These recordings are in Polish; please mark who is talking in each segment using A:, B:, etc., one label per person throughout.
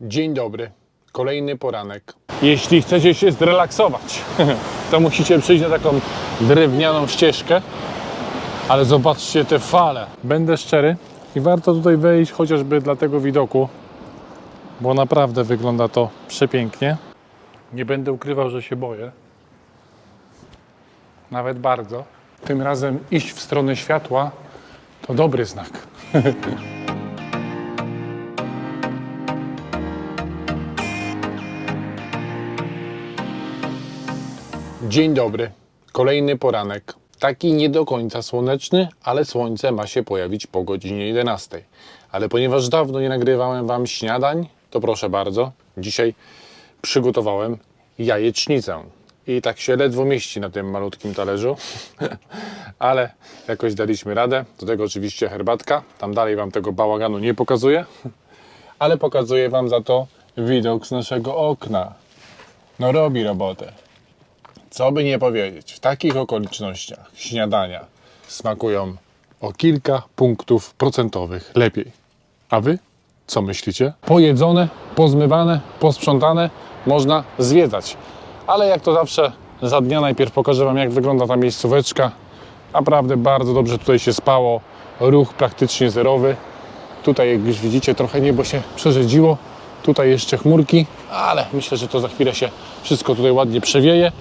A: Dzień dobry. Kolejny poranek. Jeśli chcecie się zrelaksować, to musicie przyjść na taką drewnianą ścieżkę, ale zobaczcie te fale. Będę szczery i warto tutaj wejść chociażby dla tego widoku, bo naprawdę wygląda to przepięknie. Nie będę ukrywał, że się boję. Nawet bardzo. Tym razem iść w stronę światła to dobry znak. Dzień dobry. Kolejny poranek. Taki nie do końca słoneczny, ale słońce ma się pojawić po godzinie 11. Ale ponieważ dawno nie nagrywałem Wam śniadań, to proszę bardzo, dzisiaj przygotowałem jajecznicę. I tak się ledwo mieści na tym malutkim talerzu, ale jakoś daliśmy radę. Do tego oczywiście herbatka. Tam dalej Wam tego bałaganu nie pokazuję, ale pokazuję Wam za to widok z naszego okna. No robi robotę. Co by nie powiedzieć, w takich okolicznościach śniadania smakują o kilka punktów procentowych lepiej. A wy co myślicie? Pojedzone, pozmywane, posprzątane można zwiedzać. Ale jak to zawsze za dnia najpierw pokażę wam jak wygląda ta miejscóweczka. Naprawdę bardzo dobrze tutaj się spało. Ruch praktycznie zerowy. Tutaj jak już widzicie trochę niebo się przerzedziło. Tutaj jeszcze chmurki, ale myślę, że to za chwilę się wszystko tutaj ładnie przewieje.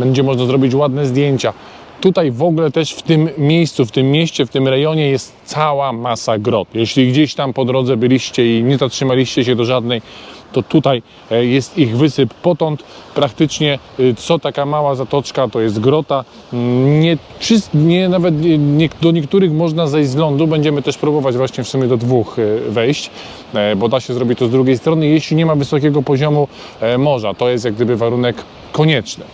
A: Będzie można zrobić ładne zdjęcia. Tutaj w ogóle też w tym miejscu, w tym mieście, w tym rejonie jest cała masa grot. Jeśli gdzieś tam po drodze byliście i nie zatrzymaliście się do żadnej, to tutaj e, jest ich wysyp potąd. Praktycznie y, co taka mała zatoczka to jest grota. Mm, Nie, nie nawet nie, do niektórych można zejść z lądu. Będziemy też próbować właśnie w sumie do dwóch y, wejść, e, bo da się zrobić to z drugiej strony. Jeśli nie ma wysokiego poziomu e, morza, to jest jak gdyby warunek konieczny.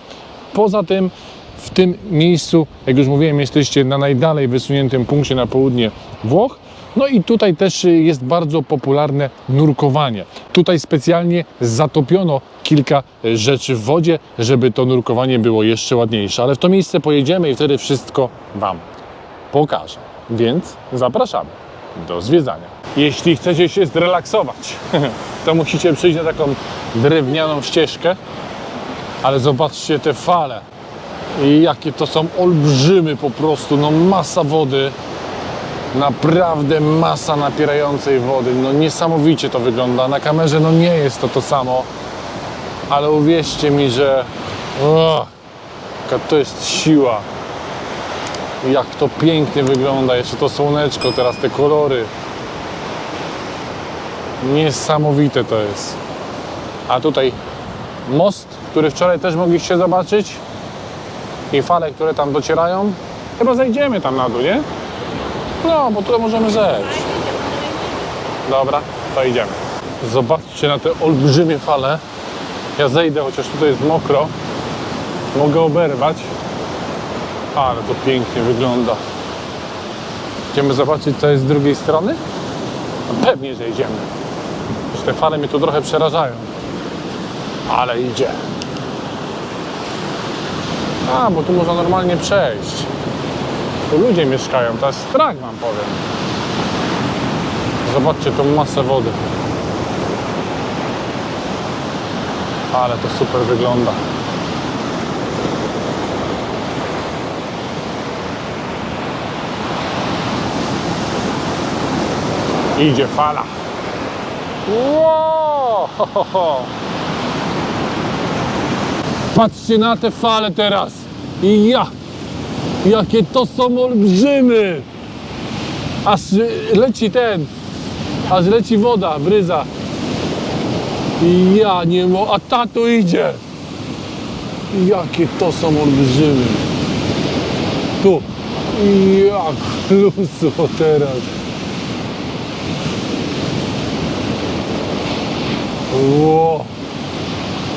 A: Poza tym w tym miejscu, jak już mówiłem, jesteście na najdalej wysuniętym punkcie na południe Włoch. No i tutaj też jest bardzo popularne nurkowanie. Tutaj specjalnie zatopiono kilka rzeczy w wodzie, żeby to nurkowanie było jeszcze ładniejsze. Ale w to miejsce pojedziemy i wtedy wszystko Wam pokażę. Więc zapraszamy do zwiedzania. Jeśli chcecie się zrelaksować, to musicie przyjść na taką drewnianą ścieżkę, ale zobaczcie te fale. I jakie to są olbrzymy po prostu, no masa wody. Naprawdę masa napierającej wody. No niesamowicie to wygląda. Na kamerze no nie jest to to samo. Ale uwierzcie mi, że o, to jest siła. Jak to pięknie wygląda. Jeszcze to słoneczko, teraz te kolory. Niesamowite to jest. A tutaj most, który wczoraj też mogliście zobaczyć i fale, które tam docierają. Chyba zejdziemy tam na dół, nie? No, bo tutaj możemy zejść. Dobra, to idziemy. Zobaczcie na te olbrzymie fale. Ja zejdę, chociaż tutaj jest mokro. Mogę oberwać. Ale to pięknie wygląda. Idziemy zobaczyć, co jest z drugiej strony? No pewnie, że idziemy. Te fale mnie tu trochę przerażają. Ale idzie. A, bo tu można normalnie przejść. Tu ludzie mieszkają, to jest strach wam powiem. Zobaczcie tą masę wody. Ale to super wygląda. Idzie fala. Wow! Ho, ho, ho. Patrzcie na te fale teraz. I ja. Jakie to są olbrzymy. Aż leci ten. Aż leci woda, bryza. I ja nie mo... A tato idzie. Jakie to są olbrzymy. Tu. Jak lusło teraz. Ło.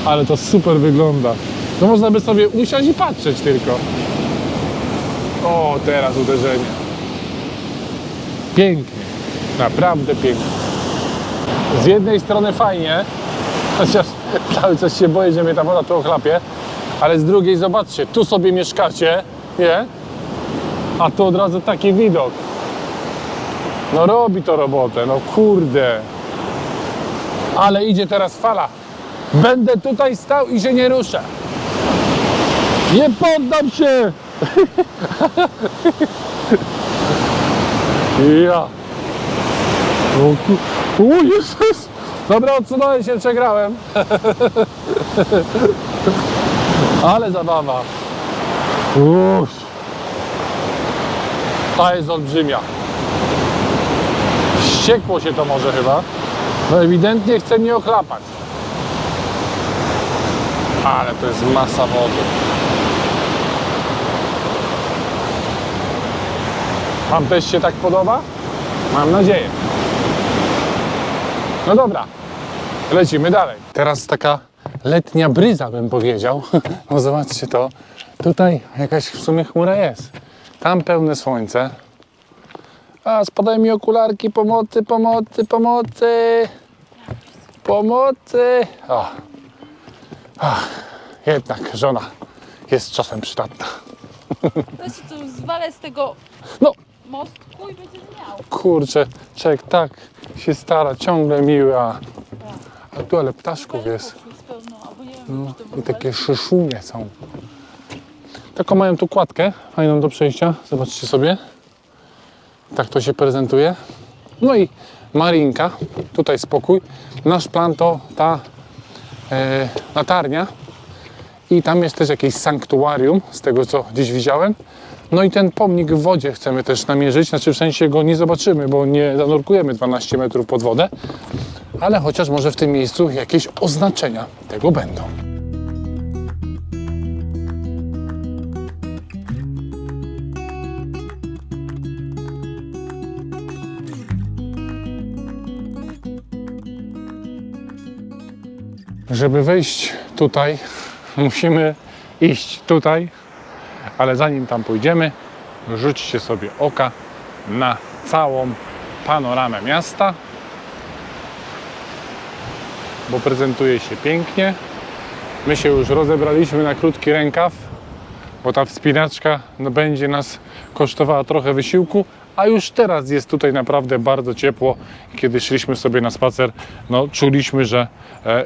A: Ale to super wygląda. To można by sobie usiąść i patrzeć tylko. O, teraz uderzenie. Pięknie. Naprawdę pięknie. Z jednej strony fajnie, chociaż cały czas się boję, że mnie ta woda tu ochlapie, ale z drugiej zobaczcie, tu sobie mieszkacie, nie? A tu od razu taki widok. No robi to robotę, no kurde. Ale idzie teraz fala. Będę tutaj stał i się nie ruszę. Nie poddam się! Ja. O, o Jezus! Dobra, odsunąłem się, przegrałem. Ale zabawa. Uż. Ta jest olbrzymia. Wściekło się to może chyba. No ewidentnie chce mnie ochlapać. Ale to jest masa wody. Wam też się tak podoba? Mam nadzieję. No dobra, lecimy dalej. Teraz taka letnia bryza bym powiedział. No zobaczcie to. Tutaj jakaś w sumie chmura jest. Tam pełne słońce. A spadają mi okularki, pomocy, pomocy, pomocy. Pomocy. O. Ach, jednak żona jest czasem przydatna.
B: To się tu zwalę z tego
A: No,
B: mostku i będziesz miał.
A: kurczę, czek tak się stara, ciągle miły, a, a tu ale ptaszków jest.
B: Jest pełno, albo nie wiem,
A: No,
B: czy to w
A: I takie szyszunie są. Taką mają tu kładkę fajną do przejścia. Zobaczcie sobie. Tak to się prezentuje. No i Marinka. Tutaj spokój. Nasz plan to ta e, latarnia. I tam jest też jakieś sanktuarium, z tego co gdzieś widziałem. No i ten pomnik w wodzie chcemy też namierzyć. Znaczy w sensie go nie zobaczymy, bo nie zanurkujemy 12 metrów pod wodę. Ale chociaż może w tym miejscu jakieś oznaczenia tego będą. Żeby wejść tutaj, musimy iść tutaj, ale zanim tam pójdziemy, rzućcie sobie oka na całą panoramę miasta, bo prezentuje się pięknie. My się już rozebraliśmy na krótki rękaw, bo ta wspinaczka no, będzie nas kosztowała trochę wysiłku, a już teraz jest tutaj naprawdę bardzo ciepło. Kiedy szliśmy sobie na spacer, no czuliśmy, że e,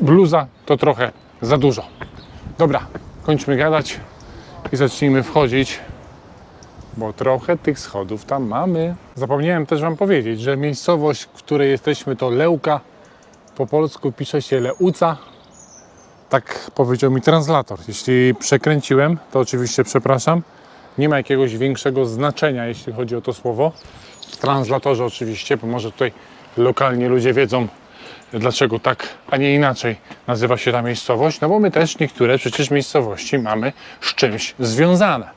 A: bluza to trochę za dużo. Dobra, kończmy gadać i zacznijmy wchodzić, bo trochę tych schodów tam mamy. Zapomniałem też Wam powiedzieć, że miejscowość, w której jesteśmy to Leuka, po polsku pisze się Leuca. Tak powiedział mi translator. Jeśli przekręciłem, to oczywiście przepraszam. Nie ma jakiegoś większego znaczenia, jeśli chodzi o to słowo. W translatorze oczywiście, bo może tutaj lokalnie ludzie wiedzą, dlaczego tak, a nie inaczej nazywa się ta miejscowość. No bo my też niektóre przecież miejscowości mamy z czymś związane.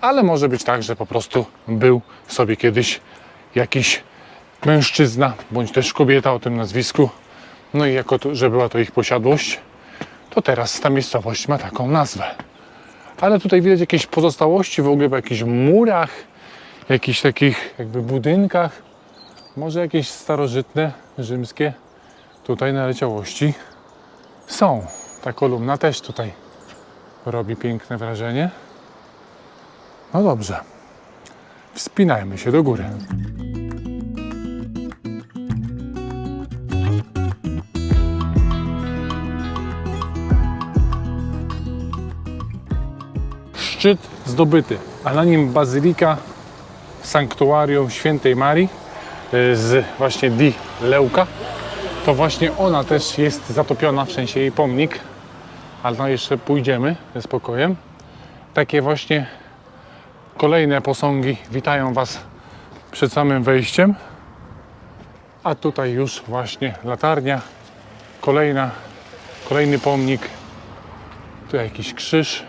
A: Ale może być tak, że po prostu był sobie kiedyś jakiś mężczyzna, bądź też kobieta o tym nazwisku. No i jako to, że była to ich posiadłość, to teraz ta miejscowość ma taką nazwę. Ale tutaj widać jakieś pozostałości w ogóle po jakichś murach, jakichś takich jakby budynkach, może jakieś starożytne, rzymskie tutaj naleciałości są. Ta kolumna też tutaj robi piękne wrażenie. No dobrze, wspinajmy się do góry. Szczyt zdobyty, a na nim bazylika Sanktuarium Świętej Marii y, z właśnie Di Leuka. To właśnie ona też jest zatopiona, w sensie jej pomnik, ale no jeszcze pójdziemy ze spokojem. Takie właśnie kolejne posągi witają Was przed samym wejściem. A tutaj już właśnie latarnia, kolejna, kolejny pomnik, tu jakiś krzyż.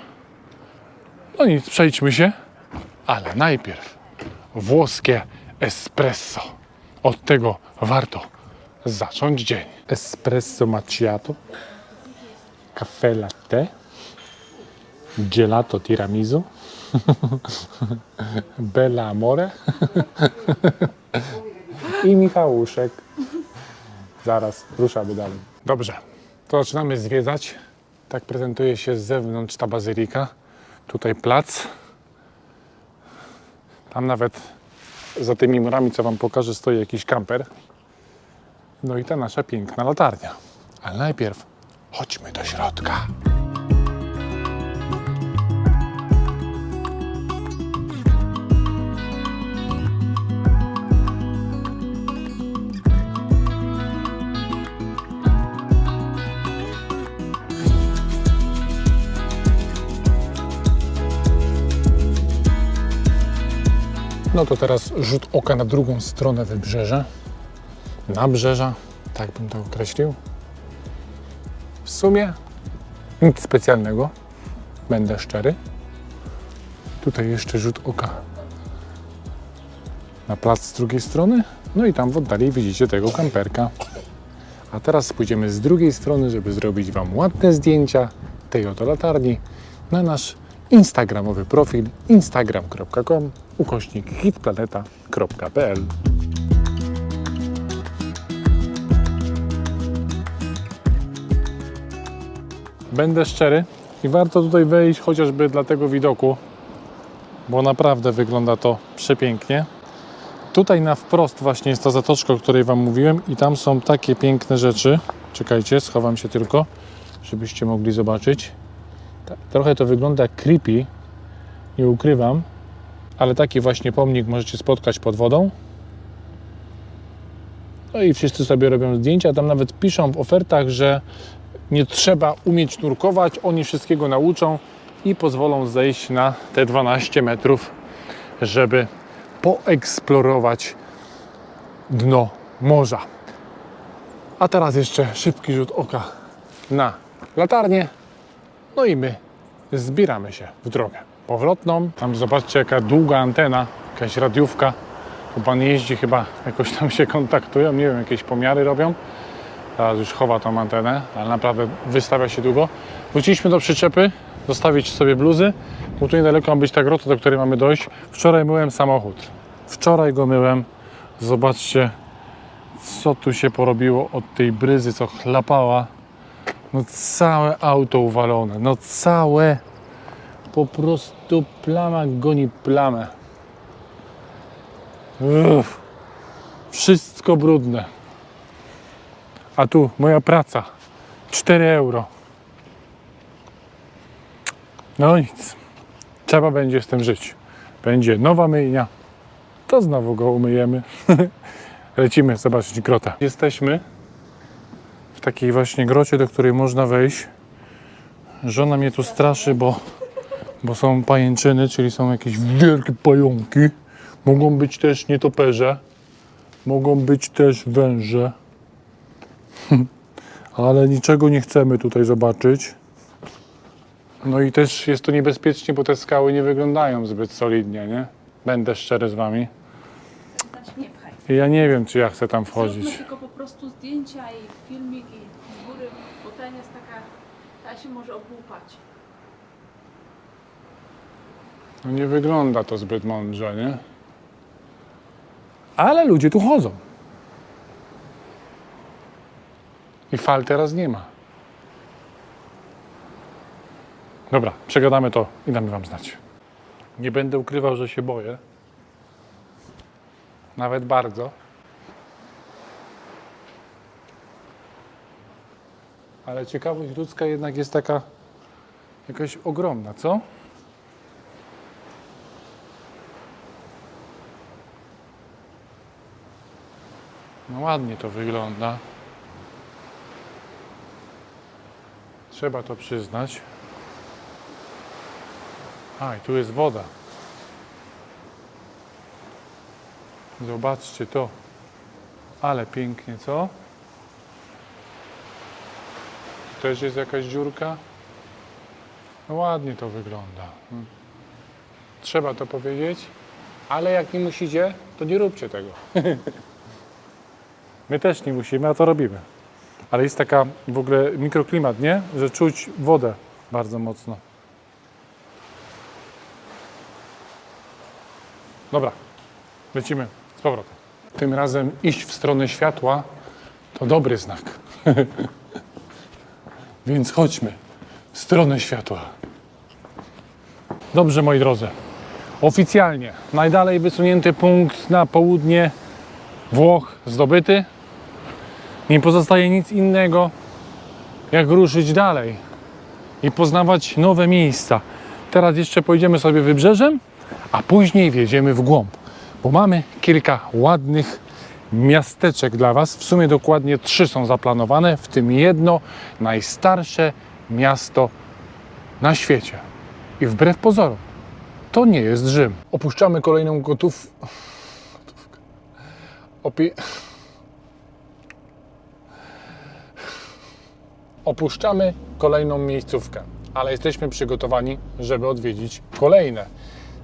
A: No nic, przejdźmy się, ale najpierw włoskie espresso. Od tego warto zacząć dzień. Espresso macchiato, caffè latte, gelato tiramisu, bella amore i Michałuszek. Zaraz ruszamy dalej. Dobrze, to zaczynamy zwiedzać. Tak prezentuje się z zewnątrz ta bazylika. Tutaj plac. Tam nawet za tymi murami, co Wam pokażę, stoi jakiś kamper. No i ta nasza piękna latarnia. Ale najpierw chodźmy do środka. No to teraz rzut oka na drugą stronę wybrzeża. Nabrzeża, tak bym to określił. W sumie nic specjalnego, będę szczery. Tutaj jeszcze rzut oka na plac z drugiej strony. No i tam w oddali widzicie tego kamperka. A teraz pójdziemy z drugiej strony, żeby zrobić Wam ładne zdjęcia tej oto latarni na nasz instagramowy profil instagram.com ukośnik hitplaneta.pl Będę szczery i warto tutaj wejść chociażby dla tego widoku, bo naprawdę wygląda to przepięknie. Tutaj na wprost właśnie jest ta zatoczka, o której Wam mówiłem i tam są takie piękne rzeczy. Czekajcie, schowam się tylko, żebyście mogli zobaczyć. Trochę to wygląda creepy, nie ukrywam, ale taki właśnie pomnik możecie spotkać pod wodą. No i wszyscy sobie robią zdjęcia, tam nawet piszą w ofertach, że nie trzeba umieć nurkować, oni wszystkiego nauczą i pozwolą zejść na te 12 metrów, żeby poeksplorować dno morza. A teraz jeszcze szybki rzut oka na latarnię. No i my zbieramy się w drogę powrotną. Tam zobaczcie jaka długa antena, jakaś radiówka. Tu pan jeździ chyba, jakoś tam się kontaktują, nie wiem, jakieś pomiary robią. Teraz już chowa tą antenę, ale naprawdę wystawia się długo. Wróciliśmy do przyczepy, zostawić sobie bluzy, bo tu niedaleko ma być ta grota, do której mamy dojść. Wczoraj myłem samochód. Wczoraj go myłem. Zobaczcie, co tu się porobiło od tej bryzy, co chlapała. No całe auto uwalone, no całe. Po prostu plama goni plamę. Uff. Wszystko brudne. A tu moja praca. 4 euro. No nic. Trzeba będzie z tym żyć. Będzie nowa myjnia. To znowu go umyjemy. Lecimy zobaczyć grotę. Jesteśmy w takiej właśnie grocie, do której można wejść. Żona mnie tu straszy, bo, bo są pajęczyny, czyli są jakieś wielkie pająki. Mogą być też nietoperze. Mogą być też węże. Ale niczego nie chcemy tutaj zobaczyć. No i też jest to niebezpiecznie, bo te skały nie wyglądają zbyt solidnie, nie? Będę szczery z wami.
B: Znaczy nie pchaj.
A: I ja nie wiem, czy ja chcę tam
B: Zróbmy
A: wchodzić.
B: tylko po prostu zdjęcia i filmik i z góry, bo ten jest taka, ta się może obłupać.
A: No nie wygląda to zbyt mądrze, nie? Ale ludzie tu chodzą. I fal teraz nie ma. Dobra, przegadamy to i damy wam znać. Nie będę ukrywał, że się boję. Nawet bardzo. Ale ciekawość ludzka jednak jest taka jakaś ogromna, co? No ładnie to wygląda. Trzeba to przyznać. A, i tu jest woda. Zobaczcie to. Ale pięknie, co? Tu też jest jakaś dziurka. No ładnie to wygląda. Mm. Trzeba to powiedzieć, ale jak nie musicie, to nie róbcie tego. My też nie musimy, a to robimy. Ale jest taka w ogóle mikroklimat, nie? Że czuć wodę bardzo mocno. Dobra, lecimy z powrotem. Tym razem iść w stronę światła to dobry znak. Więc chodźmy w stronę światła. Dobrze, moi drodzy. Oficjalnie najdalej wysunięty punkt na południe Włoch zdobyty. Nie pozostaje nic innego, jak ruszyć dalej i poznawać nowe miejsca. Teraz jeszcze pojedziemy sobie wybrzeżem, a później wjedziemy w głąb, bo mamy kilka ładnych miasteczek dla Was. W sumie dokładnie trzy są zaplanowane, w tym jedno najstarsze miasto na świecie. I wbrew pozorom, to nie jest Rzym. Opuszczamy kolejną gotów... gotówkę. Opi... Opuszczamy kolejną miejscówkę, ale jesteśmy przygotowani, żeby odwiedzić kolejne.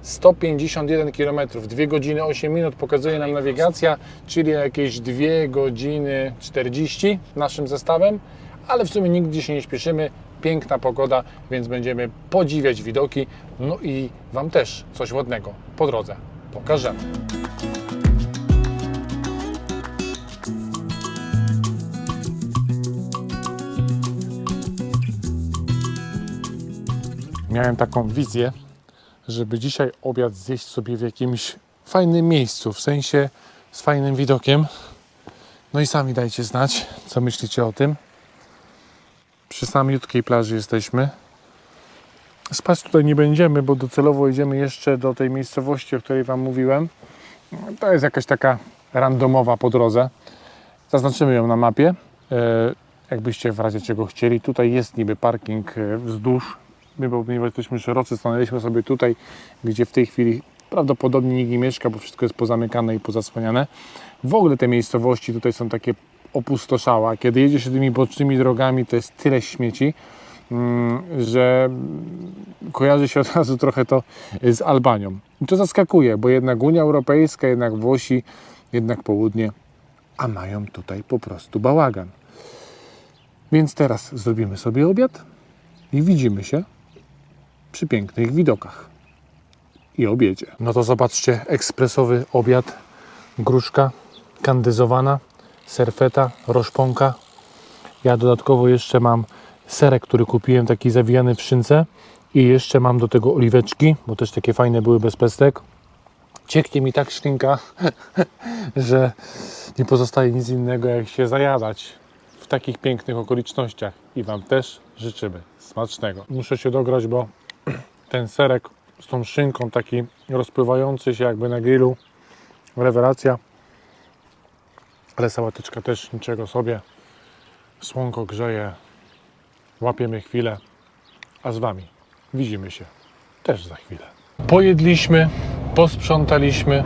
A: 151 km, 2 godziny 8 minut pokazuje nam nawigacja, czyli jakieś 2 godziny 40 naszym zestawem, ale w sumie nigdzie się nie śpieszymy. Piękna pogoda, więc będziemy podziwiać widoki, no i Wam też coś ładnego po drodze pokażemy. Miałem taką wizję, żeby dzisiaj obiad zjeść sobie w jakimś fajnym miejscu, w sensie z fajnym widokiem. No i sami dajcie znać, co myślicie o tym. Przy samiutkiej plaży jesteśmy. Spać tutaj nie będziemy, bo docelowo idziemy jeszcze do tej miejscowości, o której Wam mówiłem. To jest jakaś taka randomowa po drodze. Zaznaczymy ją na mapie. E, Jakbyście w razie czego chcieli. Tutaj jest niby parking e, wzdłuż. My, bo ponieważ jesteśmy szerocy, stanęliśmy sobie tutaj, gdzie w tej chwili prawdopodobnie nikt nie mieszka, bo wszystko jest pozamykane i pozasłaniane. W ogóle te miejscowości tutaj są takie opustoszałe. Kiedy jedzie się tymi bocznymi drogami, to jest tyle śmieci, mm, że kojarzy się od razu trochę to z Albanią. I to zaskakuje, bo jednak Unia Europejska, jednak Włosi, jednak południe, a mają tutaj po prostu bałagan. Więc teraz zrobimy sobie obiad i widzimy się przy pięknych widokach i obiedzie. No to zobaczcie, ekspresowy obiad, gruszka kandyzowana, serfeta, roszponka. Ja dodatkowo jeszcze mam serek, który kupiłem, taki zawijany w szynce i jeszcze mam do tego oliweczki, bo też takie fajne były bez pestek. Cieknie mi tak ślinka, że nie pozostaje nic innego jak się zajadać w takich pięknych okolicznościach i Wam też życzymy smacznego. Muszę się dograć, bo ten serek z tą szynką taki rozpływający się jakby na grillu. Rewelacja. Ale sałateczka też niczego sobie. Słonko grzeje. Łapiemy chwilę. A z Wami widzimy się też za chwilę. Pojedliśmy, posprzątaliśmy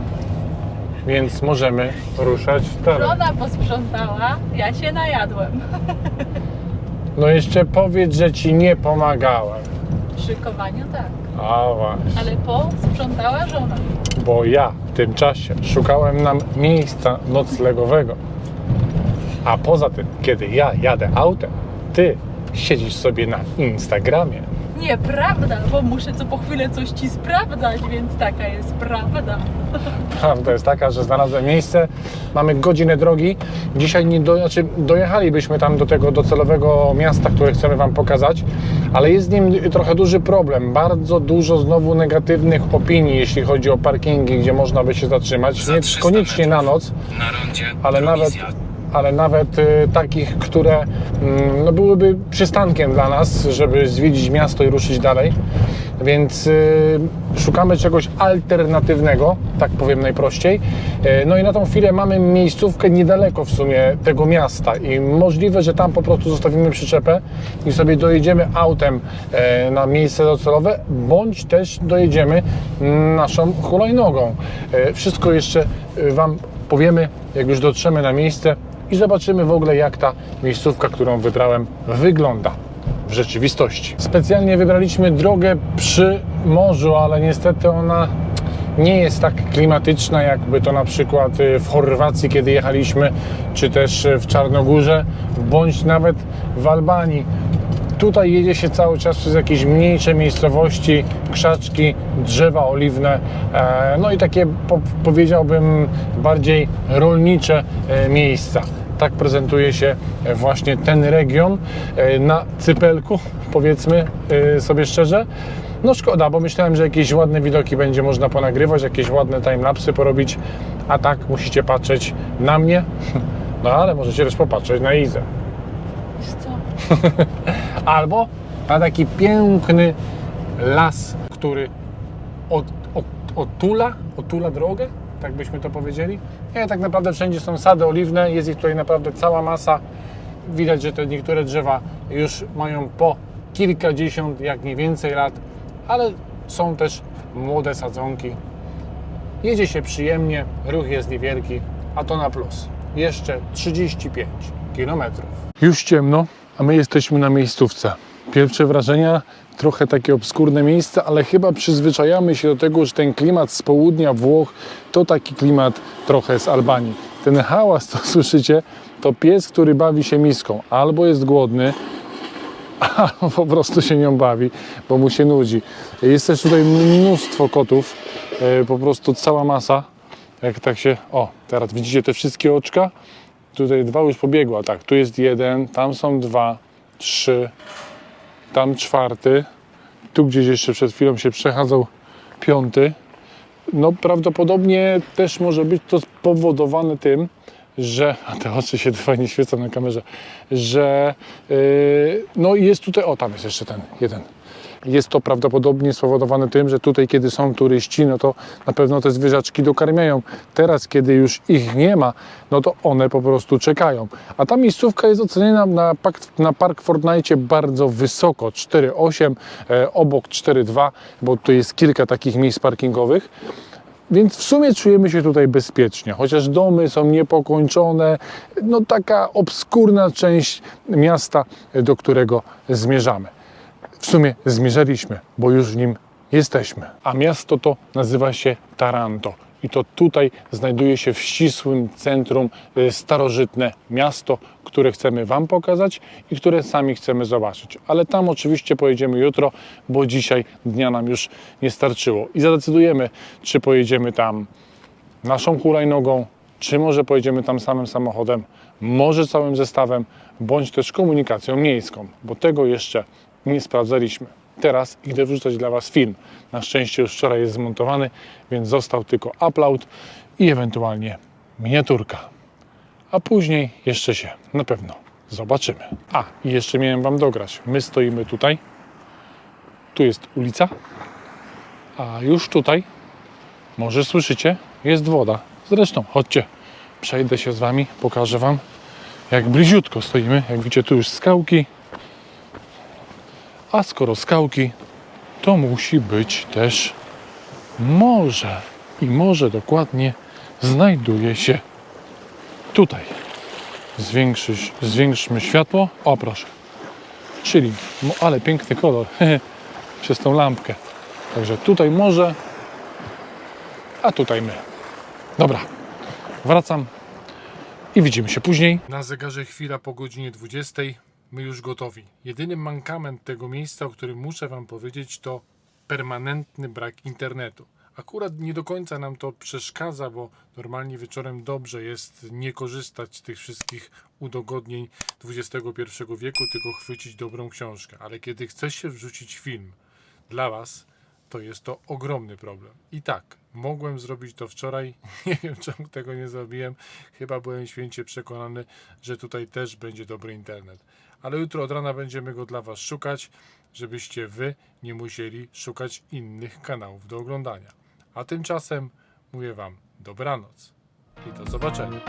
A: więc możemy ruszać dalej.
B: Żona posprzątała, ja się najadłem.
A: no jeszcze powiedz, że Ci nie pomagałem
B: szykowaniu tak,
A: a właśnie
B: ale posprzątała żona.
A: bo ja w tym czasie szukałem nam miejsca noclegowego. A poza tym, kiedy ja jadę autem, ty siedzisz sobie na Instagramie.
B: Nieprawda, bo muszę co po chwilę coś ci sprawdzać, więc taka jest prawda.
A: Prawda jest taka, że znalazłem miejsce, mamy godzinę drogi. Dzisiaj nie do, znaczy dojechalibyśmy tam do tego docelowego miasta, które chcemy Wam pokazać, ale jest z nim trochę duży problem. Bardzo dużo znowu negatywnych opinii, jeśli chodzi o parkingi, gdzie można by się zatrzymać.
C: Za
A: Nie
C: 300
A: koniecznie na
C: metrów
A: noc,
C: Na rondzie
A: ale
C: drogi
A: nawet,
C: zjazd.
A: Ale nawet y, takich, które mm, no, byłyby przystankiem dla nas, żeby zwiedzić miasto i ruszyć dalej. Więc y, szukamy czegoś alternatywnego, tak powiem najprościej. Y, no i na tą chwilę mamy miejscówkę niedaleko w sumie tego miasta i możliwe, że tam po prostu zostawimy przyczepę i sobie dojedziemy autem na miejsce docelowe, bądź też dojedziemy naszą hulajnogą. Wszystko jeszcze Wam powiemy, jak już dotrzemy na miejsce i zobaczymy w ogóle, jak ta miejscówka, którą wybrałem, wygląda w rzeczywistości. Specjalnie wybraliśmy drogę przy morzu, ale niestety ona nie jest tak klimatyczna, jakby to na przykład y, w Chorwacji, kiedy jechaliśmy, czy też y, w Czarnogórze, bądź nawet w Albanii. Tutaj jedzie się cały czas przez jakieś mniejsze miejscowości, krzaczki, drzewa oliwne, e, no i takie po, powiedziałbym bardziej rolnicze e, miejsca. Tak prezentuje się e, właśnie ten region e, na Cypelku, powiedzmy e, sobie szczerze. No szkoda, bo myślałem, że jakieś ładne widoki będzie można ponagrywać, jakieś ładne timelapsy porobić, a tak musicie patrzeć na mnie, No ale możecie też popatrzeć na Izę.
B: Co?
A: Albo na taki piękny las, który od, o, otula, otula drogę, tak byśmy to powiedzieli. Nie, tak naprawdę wszędzie są sady oliwne, jest ich tutaj naprawdę cała masa. Widać, że te niektóre drzewa już mają po kilkadziesiąt, jak nie więcej lat, ale są też młode sadzonki. Jedzie się przyjemnie, ruch jest niewielki, a to na plus. Jeszcze 35 km. Już ciemno, a my jesteśmy na miejscówce. Pierwsze wrażenia, trochę takie obskurne miejsce, ale chyba przyzwyczajamy się do tego, że ten klimat z południa Włoch to taki klimat trochę z Albanii. Ten hałas, co słyszycie, to pies, który bawi się miską. Albo jest głodny, albo po prostu się nią bawi, bo mu się nudzi. Jest też tutaj mnóstwo kotów, e, po prostu cała masa. Jak tak się, o, teraz widzicie te wszystkie oczka? Tutaj dwa już pobiegła, tak, tu jest jeden, tam są dwa, trzy, tam czwarty, tu gdzieś jeszcze przed chwilą się przechadzał piąty. No prawdopodobnie też może być to spowodowane tym, że, a te oczy się fajnie świecą na kamerze, że yy, no jest tutaj, o tam jest jeszcze ten jeden. Jest to prawdopodobnie spowodowane tym, że tutaj kiedy są turyści, no to na pewno te zwierzaczki dokarmiają. Teraz, kiedy już ich nie ma, no to one po prostu czekają. A ta miejscówka jest oceniona na na park Fortnite bardzo wysoko, 4,8, e, obok 4,2, bo tu jest kilka takich miejsc parkingowych. Więc w sumie czujemy się tutaj bezpiecznie, chociaż domy są niepokończone, no taka obskurna część miasta, do którego zmierzamy. W sumie zmierzaliśmy, bo już w nim jesteśmy. A miasto to nazywa się Taranto. I to tutaj znajduje się w ścisłym centrum y, starożytne miasto, które chcemy Wam pokazać i które sami chcemy zobaczyć. Ale tam oczywiście pojedziemy jutro, bo dzisiaj dnia nam już nie starczyło. I zadecydujemy, czy pojedziemy tam naszą hulajnogą, czy może pojedziemy tam samym samochodem, może całym zestawem, bądź też komunikacją miejską, bo tego jeszcze nie sprawdzaliśmy. Teraz idę wrzucać dla Was film. Na szczęście już wczoraj jest zmontowany, więc został tylko upload i ewentualnie miniaturka. A później jeszcze się na pewno zobaczymy. A, i jeszcze miałem Wam dograć. My stoimy tutaj. Tu jest ulica, a już tutaj, może słyszycie, jest woda. Zresztą, chodźcie, przejdę się z Wami, pokażę Wam, jak bliziutko stoimy. Jak widzicie, tu już skałki, a skoro skałki, to musi być też morze. I morze dokładnie znajduje się tutaj. Zwiększy, zwiększmy światło. O proszę. Czyli, ale piękny kolor przez tą lampkę. Także tutaj morze, a tutaj my. Dobra, wracam i widzimy się później. Na zegarze chwila po godzinie 20. My już gotowi. Jedyny mankament tego miejsca, o którym muszę Wam powiedzieć, to permanentny brak internetu. Akurat nie do końca nam to przeszkadza, bo normalnie wieczorem dobrze jest nie korzystać z tych wszystkich udogodnień XXI wieku, tylko chwycić dobrą książkę. Ale kiedy chce się wrzucić film dla Was, to jest to ogromny problem. I tak, mogłem zrobić to wczoraj, nie wiem czemu tego nie zrobiłem, chyba byłem święcie przekonany, że tutaj też będzie dobry internet. Ale jutro od rana będziemy go dla Was szukać, żebyście Wy nie musieli szukać innych kanałów do oglądania. A tymczasem mówię Wam dobranoc i do zobaczenia.